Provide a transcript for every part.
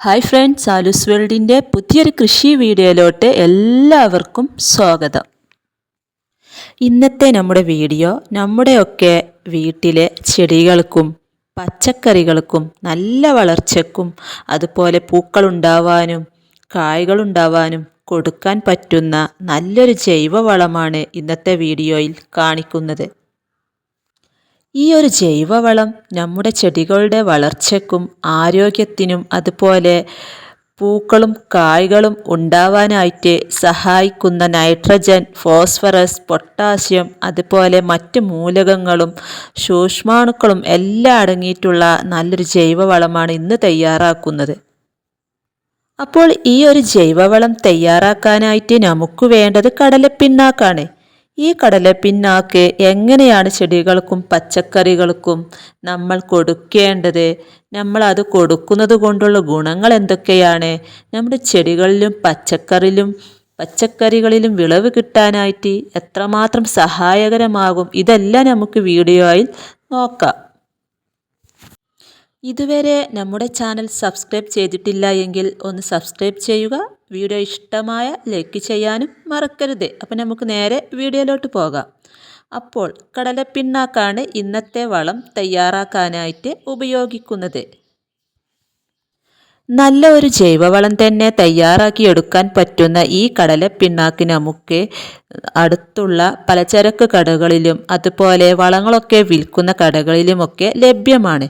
Hi friends ആലൂസ് വേൾഡിന്റെ പുതിയൊരു കൃഷി വീഡിയോയിലോട്ട് എല്ലാവർക്കും സ്വാഗതം. ഇന്നത്തെ നമ്മുടെ വീഡിയോ നമ്മുടെയൊക്കെ വീട്ടിലെ ചെടികൾക്കും പച്ചക്കറികൾക്കും നല്ല വളർച്ചയ്ക്കും അതുപോലെ പൂക്കളുണ്ടാവാനും കായ്കളുണ്ടാവാനും കൊടുക്കാൻ പറ്റുന്ന നല്ലൊരു ജൈവവളമാണ് ഇന്നത്തെ വീഡിയോയിൽ കാണിക്കുന്നത്. ഈ ഒരു ജൈവവളം നമ്മുടെ ചെടികളുടെ വളർച്ചയ്ക്കും ആരോഗ്യത്തിനും അതുപോലെ പൂക്കളും കായ്കളും ഉണ്ടാവാനായിട്ട് സഹായിക്കുന്ന നൈട്രജൻ ഫോസ്ഫറസ് പൊട്ടാസ്യം അതുപോലെ മറ്റ് മൂലകങ്ങളും സൂക്ഷ്മാണുക്കളും എല്ലാം അടങ്ങിയിട്ടുള്ള നല്ലൊരു ജൈവവളമാണ് ഇന്ന് തയ്യാറാക്കുന്നത്. അപ്പോൾ ഈ ഒരു ജൈവവളം തയ്യാറാക്കാനായിട്ട് നമുക്ക് വേണ്ടത് കടലപ്പിണ്ണാക്കാണ്. ഈ കടല പിന്നാക്ക് എങ്ങനെയാണ് ചെടികൾക്കും പച്ചക്കറികൾക്കും നമ്മൾ കൊടുക്കേണ്ടത്? നമ്മൾ അത് കൊടുക്കുന്നത് കൊണ്ടുള്ള ഗുണങ്ങൾ എന്തൊക്കെയാണ്? നമ്മുടെ ചെടികളിലും പച്ചക്കറിയിലും പച്ചക്കറികളിലും വിളവ് കിട്ടാനായിട്ട് എത്രമാത്രം സഹായകരമാകും? ഇതെല്ലാം നമുക്ക് വീഡിയോയിൽ നോക്കാം. ഇതുവരെ നമ്മുടെ ചാനൽ സബ്സ്ക്രൈബ് ചെയ്തിട്ടില്ല എങ്കിൽ ഒന്ന് സബ്സ്ക്രൈബ് ചെയ്യുക. വീഡിയോ ഇഷ്ടമായ ലൈക്ക് ചെയ്യാനും മറക്കരുത്. അപ്പം നമുക്ക് നേരെ വീഡിയോയിലോട്ട് പോകാം. അപ്പോൾ കടലപ്പിണ്ണാക്കാണ് ഇന്നത്തെ വളം തയ്യാറാക്കാനായിട്ട് ഉപയോഗിക്കുന്നത്. നല്ല ഒരു ജൈവവളം തന്നെ തയ്യാറാക്കിയെടുക്കാൻ പറ്റുന്ന ഈ കടലപ്പിണ്ണാക്ക് നമുക്ക് അടുത്തുള്ള പലചരക്ക് കടകളിലും അതുപോലെ വളങ്ങളൊക്കെ വിൽക്കുന്ന കടകളിലുമൊക്കെ ലഭ്യമാണ്.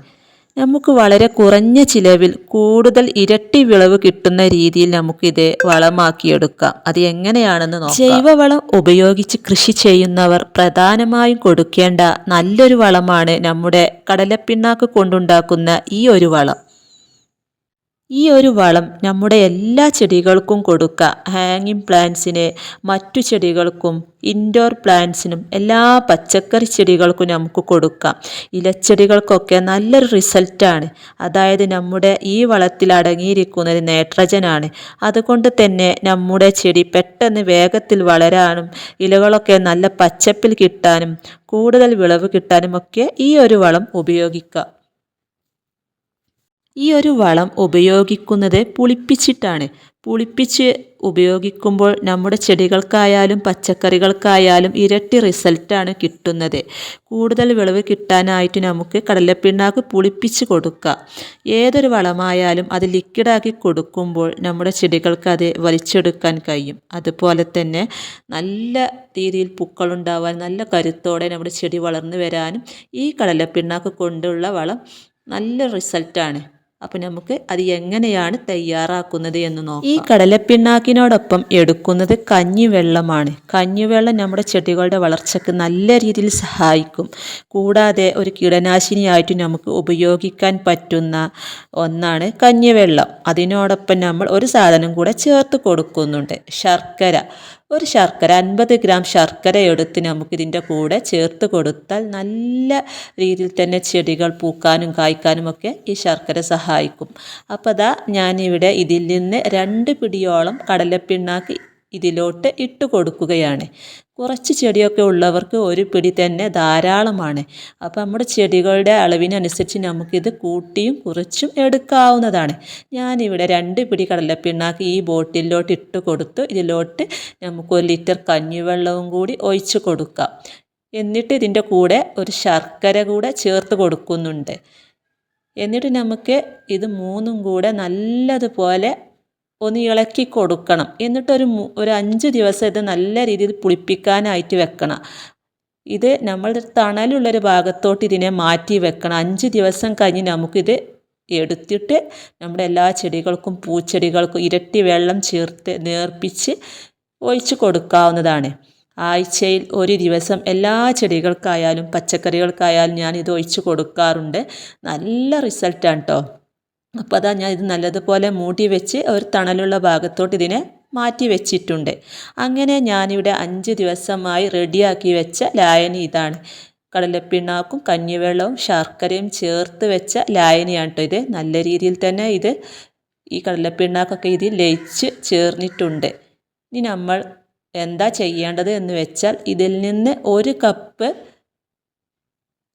നമുക്ക് വളരെ കുറഞ്ഞ ചിലവിൽ കൂടുതൽ ഇരട്ടി വിളവ് കിട്ടുന്ന രീതിയിൽ നമുക്കിത് വളമാക്കിയെടുക്കാം. അത് എങ്ങനെയാണെന്ന് നോക്കാം. ജൈവവളം ഉപയോഗിച്ച് കൃഷി ചെയ്യുന്നവർ പ്രധാനമായും കൊടുക്കേണ്ട നല്ലൊരു വളമാണ് നമ്മുടെ കടലപ്പിണ്ണാക്ക് കൊണ്ടുണ്ടാക്കുന്ന ഈ ഒരു വളം. ഈ ഒരു വളം നമ്മുടെ എല്ലാ ചെടികൾക്കും കൊടുക്കുക. ഹാങ്ങിങ് പ്ലാന്റ്സിന് മറ്റു ചെടികൾക്കും ഇൻഡോർ പ്ലാന്റ്സിനും എല്ലാ പച്ചക്കറി ചെടികൾക്കും നമുക്ക് കൊടുക്കാം ഇലച്ചെടികൾക്കൊക്കെ നല്ലൊരു റിസൾട്ടാണ് അതായത് നമ്മുടെ ഈ വളത്തിൽ അടങ്ങിയിരിക്കുന്നത് നൈട്രജനാണ് അതുകൊണ്ട് തന്നെ നമ്മുടെ ചെടി പെട്ടെന്ന് വേഗത്തിൽ വളരാനും ഇലകളൊക്കെ നല്ല പച്ചപ്പിൽ കിട്ടാനും കൂടുതൽ വിളവ് കിട്ടാനും ഒക്കെ ഈ ഒരു വളം ഉപയോഗിക്കാം ഈ ഒരു വളം ഉപയോഗിക്കുന്നത് പുളിപ്പിച്ചിട്ടാണ്. പുളിപ്പിച്ച് ഉപയോഗിക്കുമ്പോൾ നമ്മുടെ ചെടികൾക്കായാലും പച്ചക്കറികൾക്കായാലും ഇരട്ടി റിസൾട്ടാണ് കിട്ടുന്നത്. കൂടുതൽ വിളവ് കിട്ടാനായിട്ട് നമുക്ക് കടലപ്പിണ്ണാക്ക് പുളിപ്പിച്ച് കൊടുക്കാം. ഏതൊരു വളമായാലും അത് ലിക്വിഡാക്കി കൊടുക്കുമ്പോൾ നമ്മുടെ ചെടികൾക്ക് അത് വലിച്ചെടുക്കാൻ കഴിയും. അതുപോലെ തന്നെ നല്ല രീതിയിൽ പൂക്കളുണ്ടാവാൻ നല്ല കരുത്തോടെ നമ്മുടെ ചെടി വളർന്നു വരാനും ഈ കടലപ്പിണ്ണാക്ക് കൊണ്ടുള്ള വളം നല്ല റിസൾട്ടാണ് അപ്പം നമുക്ക് അത് എങ്ങനെയാണ് തയ്യാറാക്കുന്നത് എന്ന് നോക്കാം. ഈ കടലപ്പിണ്ണാക്കിനോടൊപ്പം എടുക്കുന്നത് കഞ്ഞിവെള്ളമാണ്. കഞ്ഞിവെള്ളം നമ്മുടെ ചെടികളുടെ വളർച്ചയ്ക്ക് നല്ല രീതിയിൽ സഹായിക്കും. കൂടാതെ ഒരു കീടനാശിനിയായിട്ട് നമുക്ക് ഉപയോഗിക്കാൻ പറ്റുന്ന ഒന്നാണ് കഞ്ഞിവെള്ളം. അതിനോടൊപ്പം നമ്മൾ ഒരു സാധനം കൂടെ ചേർത്ത് കൊടുക്കുന്നുണ്ട്. ശർക്കര. ഒരു ശർക്കര അൻപത് ഗ്രാം ശർക്കര എടുത്ത് നമുക്കിതിന്റെ കൂടെ ചേർത്ത് കൊടുത്താൽ നല്ല രീതിയിൽ തന്നെ ചെടികൾ പൂക്കാനും കായ്ക്കാനും ഒക്കെ ഈ ശർക്കര സഹായിക്കും. അപ്പോൾ അതാ ഞാനിവിടെ ഇതിൽ നിന്ന് രണ്ട് പിടിയോളം കടലപ്പിണ്ണാക്ക് ഇതിലോട്ട് ഇട്ട് കൊടുക്കുകയാണ്. കുറച്ച് ചെടിയൊക്കെ ഉള്ളവർക്ക് ഒരു പിടി തന്നെ ധാരാളമാണ്. അപ്പോൾ നമ്മുടെ ചെടികളുടെ അളവിനനുസരിച്ച് നമുക്കിത് കൂട്ടിയും കുറച്ചും എടുക്കാവുന്നതാണ്. ഞാനിവിടെ രണ്ട് പിടി കടലപ്പിണ്ണാക്ക് ഈ ബോട്ടിലോട്ട് ഇട്ട് കൊടുത്തു ഇതിലോട്ട് നമുക്ക് ഒരു ലിറ്റർ കഞ്ഞിവെള്ളവും കൂടി ഒഴിച്ച് കൊടുക്കാം. എന്നിട്ട് ഇതിന്റെ കൂടെ ഒരു ശർക്കര കൂടെ ചേർത്ത് കൊടുക്കുന്നുണ്ട്. എന്നിട്ട് നമുക്ക് ഇത് മൂന്നും കൂടെ നല്ലതുപോലെ ഒന്ന് ഇളക്കി കൊടുക്കണം. എന്നിട്ടൊരു ഒരു അഞ്ച് ദിവസം ഇത് നല്ല രീതിയിൽ പുളിപ്പിക്കാനായിട്ട് വെക്കണം. ഇത് നമ്മൾ തണലുള്ളൊരു ഭാഗത്തോട്ട് ഇതിനെ മാറ്റി വെക്കണം. അഞ്ച് ദിവസം കഴിഞ്ഞ് നമുക്കിത് എടുത്തിട്ട് നമ്മുടെ എല്ലാ ചെടികൾക്കും പൂച്ചെടികൾക്കും ഇരട്ടി വെള്ളം ചേർത്ത് നേർപ്പിച്ച് ഒഴിച്ച് കൊടുക്കാവുന്നതാണ്. ആഴ്ചയിൽ ഒരു ദിവസം എല്ലാ ചെടികൾക്കായാലും പച്ചക്കറികൾക്കായാലും ഞാൻ ഇത് ഒഴിച്ച് കൊടുക്കാറുണ്ട്. നല്ല റിസൾട്ടാണ് കേട്ടോ അപ്പോൾ അതാ ഞാൻ ഇത് നല്ലതുപോലെ മൂടി വെച്ച് ഒരു തണലുള്ള ഭാഗത്തോട്ട് ഇതിനെ മാറ്റി വെച്ചിട്ടുണ്ട്. അങ്ങനെ ഞാനിവിടെ അഞ്ച് ദിവസമായി റെഡിയാക്കി വെച്ച ലായനി ഇതാണ്. കടലപ്പിണ്ണാക്കും കഞ്ഞിവെള്ളവും ശർക്കരയും ചേർത്ത് വെച്ച ലായനിയാണ് കേട്ടോ ഇത്. നല്ല രീതിയിൽ തന്നെ ഇത് ഈ കടലപ്പിണ്ണാക്കൊക്കെ ഇതിൽ ലയിച്ച് ചേർന്നിട്ടുണ്ട്. ഇനി നമ്മൾ എന്താ ചെയ്യേണ്ടത് എന്ന് വെച്ചാൽ ഇതിൽ നിന്ന് ഒരു കപ്പ്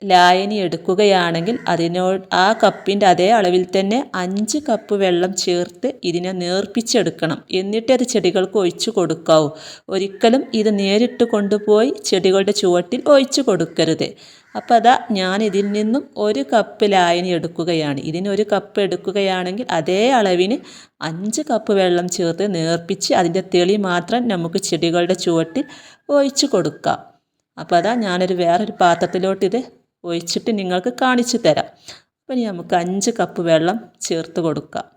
ലായനി എടുക്കുകയാണെങ്കിൽ അതിനോ ആ കപ്പിന്റെ അതേ അളവിൽ തന്നെ അഞ്ച് കപ്പ് വെള്ളം ചേർത്ത് ഇതിനെ നേർപ്പിച്ചെടുക്കണം. എന്നിട്ട് അത് ചെടികൾക്ക് ഒഴിച്ചു കൊടുക്കാവൂ. ഒരിക്കലും ഇത് നേരിട്ട് കൊണ്ടുപോയി ചെടികളുടെ ചുവട്ടിൽ ഒഴിച്ചു കൊടുക്കരുത്. അപ്പോൾ അതാ ഞാൻ ഇതിൽ നിന്നും ഒരു കപ്പ് ലായനി എടുക്കുകയാണ്. ഇതിന് ഒരു കപ്പ് എടുക്കുകയാണെങ്കിൽ അതേ അളവിന് അഞ്ച് കപ്പ് വെള്ളം ചേർത്ത് നേർപ്പിച്ച് അതിന്റെ തെളി മാത്രം നമുക്ക് ചെടികളുടെ ചുവട്ടിൽ ഒഴിച്ചു കൊടുക്കാം. അപ്പോൾ അതാ ഞാനൊരു വേറൊരു പാത്രത്തിലോട്ട് ഇത് ഒഴിച്ചിട്ട് നിങ്ങൾക്ക് കാണിച്ചു തരാം. അപ്പം ഇനി നമുക്ക് അഞ്ച് കപ്പ് വെള്ളം ചേർത്ത് കൊടുക്കാം.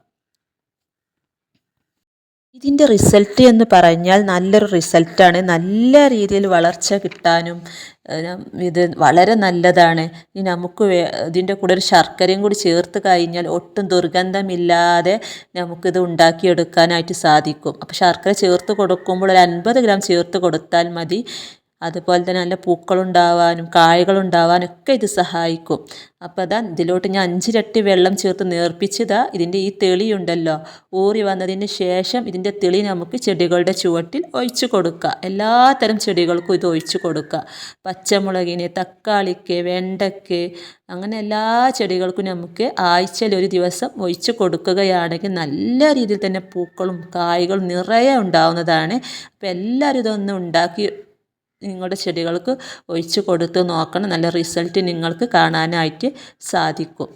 ഇതിന്റെ റിസൾട്ട് എന്ന് പറഞ്ഞാൽ നല്ലൊരു റിസൾട്ടാണ് നല്ല രീതിയിൽ വളർച്ച കിട്ടാനും ഇത് വളരെ നല്ലതാണ്. ഇനി നമുക്ക് ഇതിന്റെ കൂടെ ഒരു ശർക്കരയും കൂടി ചേർത്ത് കഴിഞ്ഞാൽ ഒട്ടും ദുർഗന്ധമില്ലാതെ നമുക്കിത് ഉണ്ടാക്കിയെടുക്കാനായിട്ട് സാധിക്കും. അപ്പോൾ ശർക്കര ചേർത്ത് കൊടുക്കുമ്പോൾ ഒരു അൻപത് ഗ്രാം ചേർത്ത് കൊടുത്താൽ മതി. അതുപോലെ തന്നെ നല്ല പൂക്കളുണ്ടാവാനും കായകളുണ്ടാവാനും ഒക്കെ ഇത് സഹായിക്കും. അപ്പോൾ അതാ ഇതിലോട്ട് ഞാൻ അഞ്ചിരട്ടി വെള്ളം ചേർത്ത് നേർപ്പിച്ചതാ ഇതിന്റെ ഈ തെളിയുണ്ടല്ലോ ഊറി വന്നതിന് ശേഷം ഇതിന്റെ തെളി നമുക്ക് ചെടികളുടെ ചുവട്ടിൽ ഒഴിച്ചു കൊടുക്കുക. തരം ചെടികൾക്കും ഇത് ഒഴിച്ചു കൊടുക്കുക. പച്ചമുളകിന് തക്കാളിക്ക് വെണ്ടയ്ക്ക് അങ്ങനെ എല്ലാ ചെടികൾക്കും നമുക്ക് ആഴ്ചയിൽ ഒരു ദിവസം ഒഴിച്ചു കൊടുക്കുകയാണെങ്കിൽ നല്ല രീതിയിൽ തന്നെ പൂക്കളും കായകളും നിറയെ ഉണ്ടാവുന്നതാണ്. അപ്പോൾ എല്ലാവരും ഇതൊന്ന് ഉണ്ടാക്കി നിങ്ങളുടെ ചെടികൾക്ക് ഒഴിച്ചു കൊടുത്ത് നോക്കണം. നല്ല റിസൾട്ട് നിങ്ങൾക്ക് കാണാനായിട്ട് സാധിക്കും.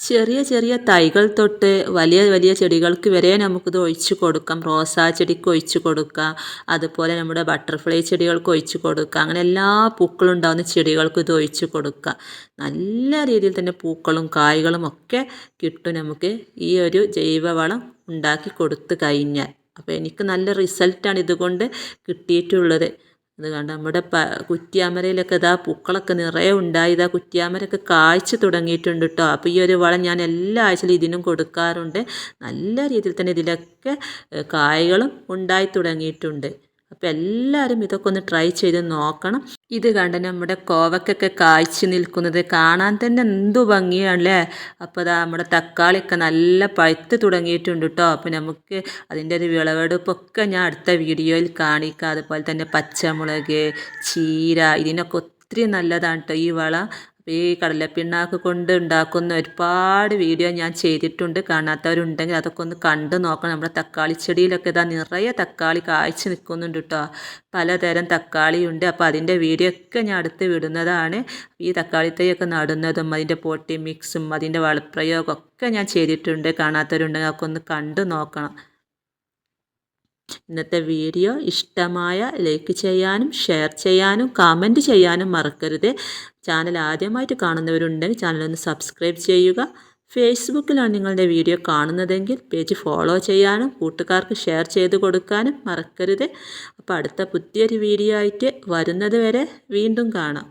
ചെറിയ ചെറിയ തൈകൾ തൊട്ട് വലിയ വലിയ ചെടികൾക്ക് വരെ നമുക്കിത് ഒഴിച്ച് കൊടുക്കാം. റോസാ ചെടിക്ക് ഒഴിച്ച് കൊടുക്കാം. അതുപോലെ നമ്മുടെ ബട്ടർഫ്ലൈ ചെടികൾക്ക് ഒഴിച്ച് കൊടുക്കാം. അങ്ങനെ എല്ലാ പൂക്കളും ഉണ്ടാകുന്ന ചെടികൾക്കും ഇത് ഒഴിച്ച് കൊടുക്കുക നല്ല രീതിയിൽ തന്നെ പൂക്കളും കായ്കളും ഒക്കെ കിട്ടും നമുക്ക് ഈ ഒരു ജൈവവളം ഉണ്ടാക്കി കൊടുത്തു കഴിഞ്ഞാൽ. അപ്പോൾ എനിക്ക് നല്ല റിസൾട്ടാണ് ഇതുകൊണ്ട് കിട്ടിയിട്ടുള്ളത്. അത് കണ്ട നമ്മുടെ പ കുറ്റിയാമരയിലൊക്കെ ഇതാ പൂക്കളൊക്കെ നിറയെ ഉണ്ടായി. ഇതാ കുറ്റിയാമരയൊക്കെ കാഴ്ച തുടങ്ങിയിട്ടുണ്ട് കേട്ടോ അപ്പോൾ ഈ ഒരു വളം ഞാൻ എല്ലാ ആഴ്ചയിലും ഇതിനും കൊടുക്കാറുണ്ട്. നല്ല രീതിയിൽ തന്നെ ഇതിലൊക്കെ കായ്കളും ഉണ്ടായി തുടങ്ങിയിട്ടുണ്ട്. അപ്പോൾ എല്ലാവരും ഇതൊക്കെ ഒന്ന് ട്രൈ ചെയ്ത് നോക്കണം. ഇത് കണ്ട് നമ്മുടെ കോവക്കൊക്കെ കായ്ച്ചു നിൽക്കുന്നത് കാണാൻ തന്നെ എന്തു ഭംഗിയാണല്ലേ? അപ്പോൾ അതാ നമ്മുടെ തക്കാളിയൊക്കെ നല്ല പഴുത്ത് തുടങ്ങിയിട്ടുണ്ട് കേട്ടോ അപ്പോൾ നമുക്ക് അതിന്റെ ഒരു വിളവെടുപ്പൊക്കെ ഞാൻ അടുത്ത വീഡിയോയിൽ കാണിക്കാം. അതുപോലെ തന്നെ പച്ചമുളക് ചീര ഇതിനൊക്കെ ഒത്തിരി നല്ലതാണ് കേട്ടോ ഈ വളം. അപ്പോൾ ഈ കടലപ്പിണ്ണാക്ക് കൊണ്ട് ഉണ്ടാക്കുന്ന ഒരുപാട് വീഡിയോ ഞാൻ ചെയ്തിട്ടുണ്ട്. കാണാത്തവരുണ്ടെങ്കിൽ അതൊക്കെ ഒന്ന് കണ്ടു നോക്കണം. നമ്മുടെ തക്കാളി ചെടിയിലൊക്കെ ഇതാ നിറയെ തക്കാളി കായ്ച്ചു നിൽക്കുന്നുണ്ട് കേട്ടോ പലതരം തക്കാളിയുണ്ട്. അപ്പോൾ അതിന്റെ വീഡിയോ ഒക്കെ ഞാൻ അടുത്ത് വിടുന്നതാണ്. ഈ തക്കാളി തൈയൊക്കെ നടുന്നതും അതിന്റെ പോട്ടി മിക്സും അതിന്റെ വളപ്രയോഗമൊക്കെ ഞാൻ ചെയ്തിട്ടുണ്ട്. കാണാത്തവരുണ്ടെങ്കിൽ അതൊക്കെ ഒന്ന് കണ്ടു നോക്കണം. ഇന്നത്തെ വീഡിയോ ഇഷ്ടമായ ലൈക്ക് ചെയ്യാനും ഷെയർ ചെയ്യാനും കമന്റ് ചെയ്യാനും മറക്കരുത്. ചാനൽ ആദ്യമായിട്ട് കാണുന്നവരുണ്ടെങ്കിൽ ചാനൽ സബ്സ്ക്രൈബ് ചെയ്യുക. ഫേസ്ബുക്കിലാണ് നിങ്ങളുടെ വീഡിയോ കാണുന്നതെങ്കിൽ പേജ് ഫോളോ ചെയ്യാനും കൂട്ടുകാർക്ക് ഷെയർ ചെയ്ത് കൊടുക്കാനും മറക്കരുത്. അപ്പോൾ അടുത്ത പുതിയൊരു വീഡിയോ ആയിട്ട് വരുന്നത് വരെ വീണ്ടും കാണാം.